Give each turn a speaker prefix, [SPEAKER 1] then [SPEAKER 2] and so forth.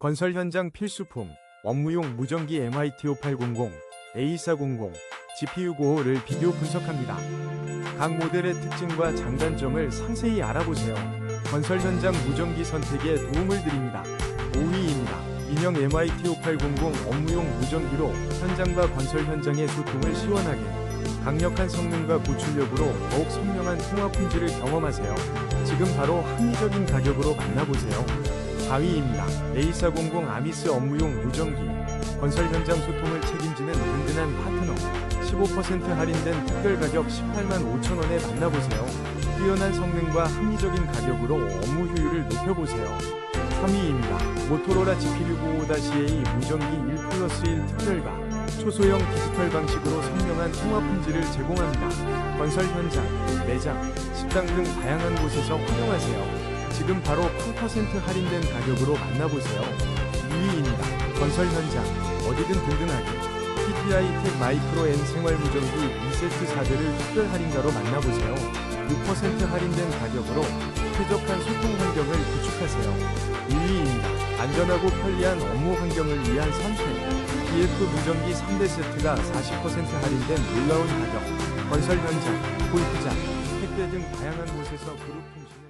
[SPEAKER 1] 건설 현장 필수품, 업무용 무전기 MIT5800, A400, GPU95를 비교 분석합니다. 각 모델의 특징과 장단점을 상세히 알아보세요. 건설 현장 무전기 선택에 도움을 드립니다. 5위입니다. 민영 MIT5800 업무용 무전기로 현장과 건설 현장의 소통을 시원하게 강력한 성능과 고출력으로 더욱 선명한 통화 품질을 경험하세요. 지금 바로 합리적인 가격으로 만나보세요. 4위입니다. A400 아미스 업무용 무전기 건설 현장 소통을 책임지는 든든한 파트너 15% 할인된 특별 가격 18만 5천원에 만나보세요. 뛰어난 성능과 합리적인 가격으로 업무 효율을 높여보세요. 3위입니다. 모토로라 GPU95-A 무전기 1 플러스 1 특별가 초소형 디지털 방식으로 선명한 통화 품질을 제공합니다. 건설 현장, 매장, 식당 등 다양한 곳에서 활용하세요. 지금 바로 8% 할인된 가격으로 만나보세요. 2위입니다. 건설 현장, 어디든 든든하게. TTI 텍 마이크로 N 생활 무전기 2세트 4대를 특별 할인가로 만나보세요. 6% 할인된 가격으로 쾌적한 소통 환경을 구축하세요. 1위입니다. 안전하고 편리한 업무 환경을 위한 선택. BF 무전기 3대 세트가 40% 할인된 놀라운 가격. 건설 현장, 골프장, 택배 등 다양한 곳에서 그룹 통신을